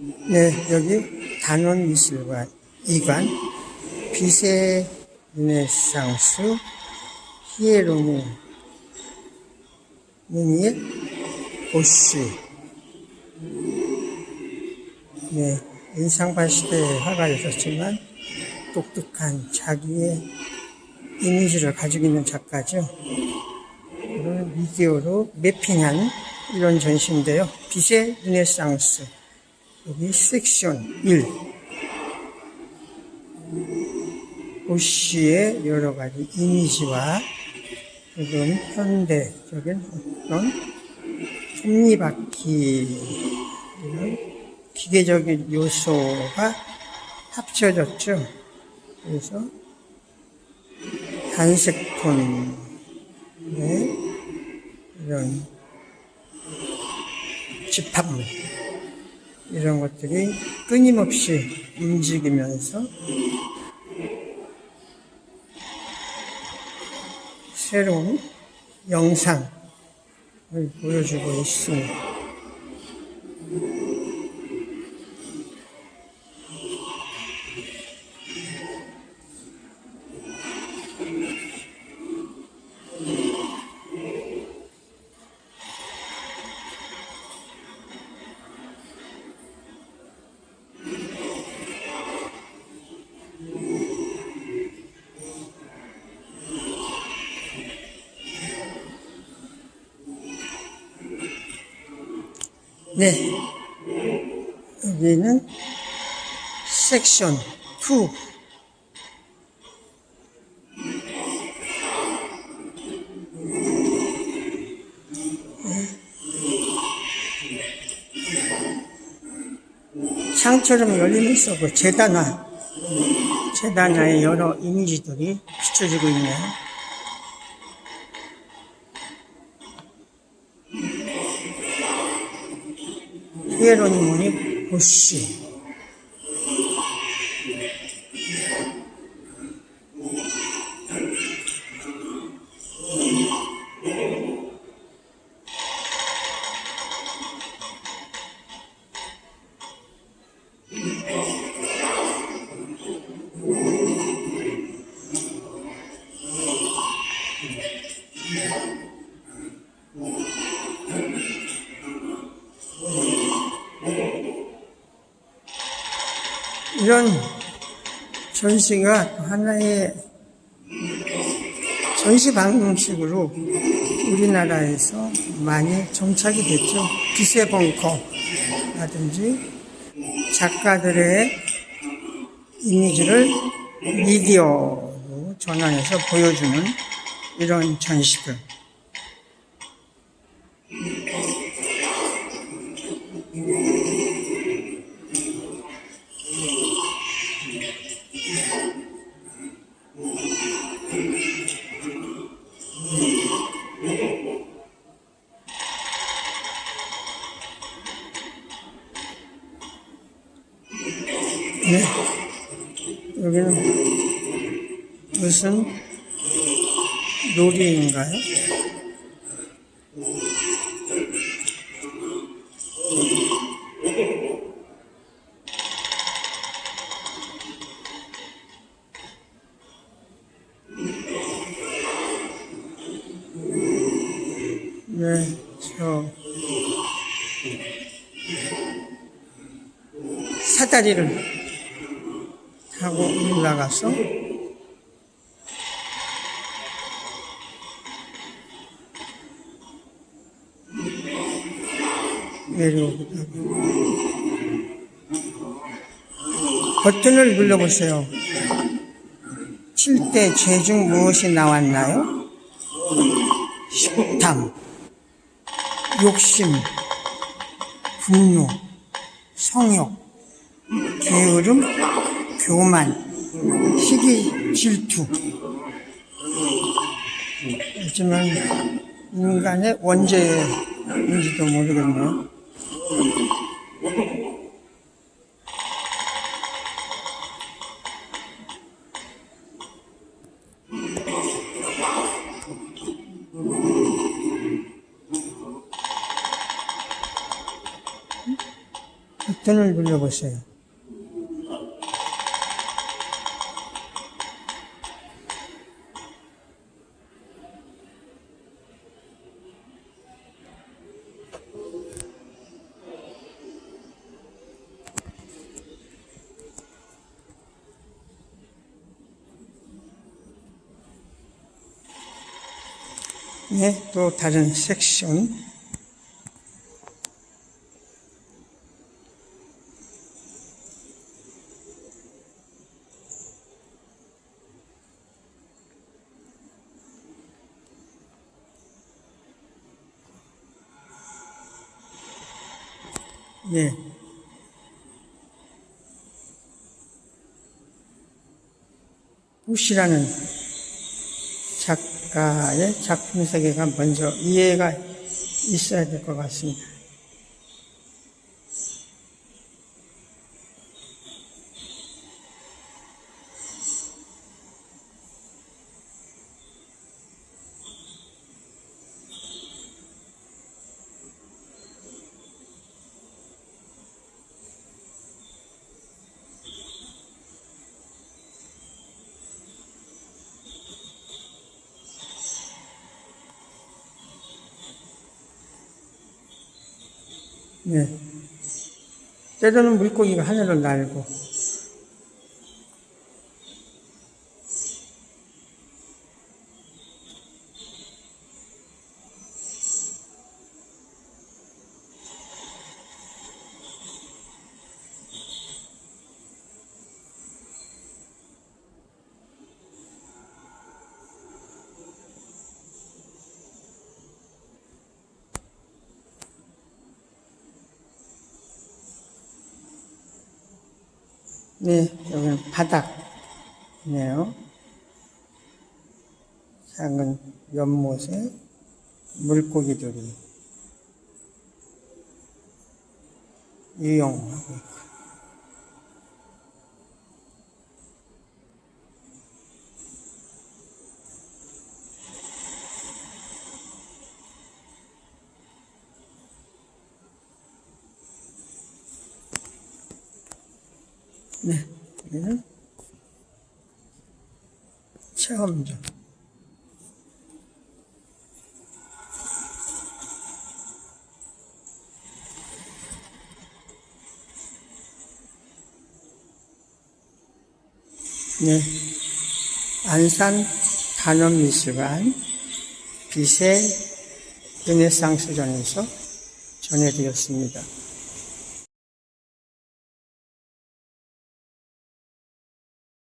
네, 여기 단원 미술관, 이관, 비세 르네상스, 히에로니, 무니에, 보쉬. 네, 인상파 시대의 화가였었지만 독특한 자기의 이미지를 가지고 있는 작가죠. 그걸 미디어로 매핑한 이런 전시인데요. 빛의 르네상스. 여기 섹션 1. 보쉬의 여러 가지 이미지와 지금 현대적인 어떤 톱니바퀴 기계적인 요소가 합쳐졌죠. 그래서 단색톤의 이런 집합물 이런 것들이 끊임없이 움직이면서 새로운 영상을 보여주고 있습니다. 네. 여기는 섹션 2. 창처럼 열리면서 그 재단화, 재단화의 여러 이미지들이 비춰지고 있네요. 히에로니모니 보쉬. 이런 전시가 하나의 전시 방식으로 우리나라에서 많이 정착이 됐죠. 빛의 벙커라든지 작가들의 이미지를 미디어로 전환해서 보여주는 이런 전시들. 네. 여기는 무슨 놀이인가요? 네, 저 사다리를 올라가서 내려오기도 하고 버튼을 눌러보세요. 칠 때 죄 중 무엇이 나왔나요? 식탐, 욕심, 분노, 성욕, 게으름, 교만, 시기, 질투. 하지만 인간의 원죄인지도 모르겠네요. 버튼을 눌러보세요. 네, 또 다른 섹션. 예. 부시라는 작가의 작품 세계가 먼저 이해가 있어야 될 것 같습니다. 네. 때로는 물고기가 하늘을 날고, 네, 여기는 바닥이네요. 작은 연못에 물고기들이 유영하고 있고. 네, 여기는 체험장. 네, 안산 단원미술관 빛의 르네상스전에서 전해드렸습니다.